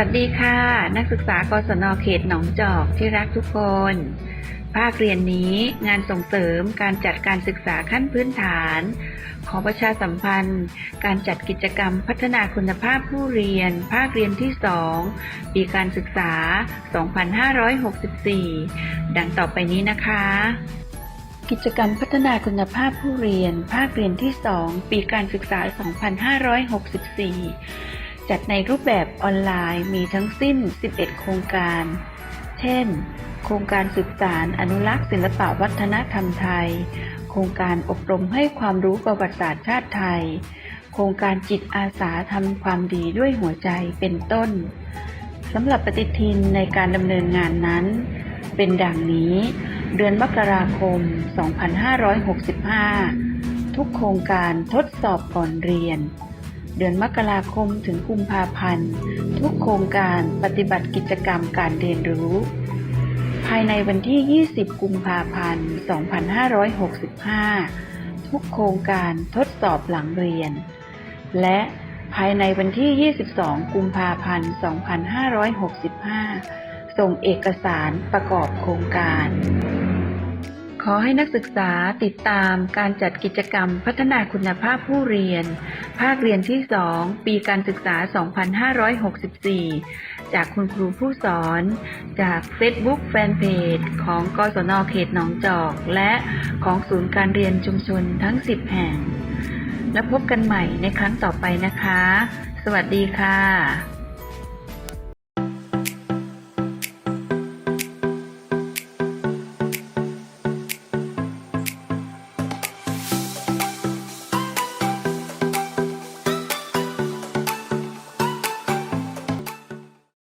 วัสดีค่ะ นักศึกษากศนเขตหนองจอกที่รักทุกคน ภาคเรียนนี้งานส่งเสริมการจัดการศึกษาขั้นพื้นฐาน ขอประชาสัมพันธ์ การจัดกิจกรรมพัฒนาคุณภาพผู้เรียน ภาคเรียนที่ 2 ปีการศึกษา 2564 ดังต่อไปนี้นะคะ กิจกรรมพัฒนาคุณภาพผู้เรียน ภาคเรียนที่ 2 ปีการศึกษา 2564 จัดในรูปแบบออนไลน์มีทั้งสิ้น 11 โครงการ เช่น โครงการสืบสารอนุรักษ์ศิลปวัฒนธรรมไทย โครงการอบรมให้ความรู้ประวัติศาสตร์ชาติไทย โครงการจิตอาสาทำความดีด้วยหัวใจเป็นต้น สำหรับปฏิทินในการดำเนินงานนั้น เป็นดังนี้ เดือนมกราคม 2565 ทุกโครงการทดสอบก่อนเรียน เดือนมกราคมถึงกุมภาพันธ์ ทุกโครงการปฏิบัติกิจกรรมการเรียนรู้ ภายในวันที่ 20 กุมภาพันธ์ 2565 ทุกโครงการทดสอบหลังเรียน และภายในวันที่ 22 กุมภาพันธ์ 2565 ส่งเอกสารประกอบโครงการ ขอให้นักศึกษาติดตามการจัดกิจกรรมพัฒนาคุณภาพผู้เรียน ภาคเรียนที่ 2 ปีการศึกษา 2564 จากคุณครูผู้สอน จาก Facebook Fanpage ของกศนเขตหนองจอก และของศูนย์การเรียนชุมชนทั้ง 10 แห่ง แล้วพบกันใหม่ในครั้งต่อไปนะคะ สวัสดีค่ะ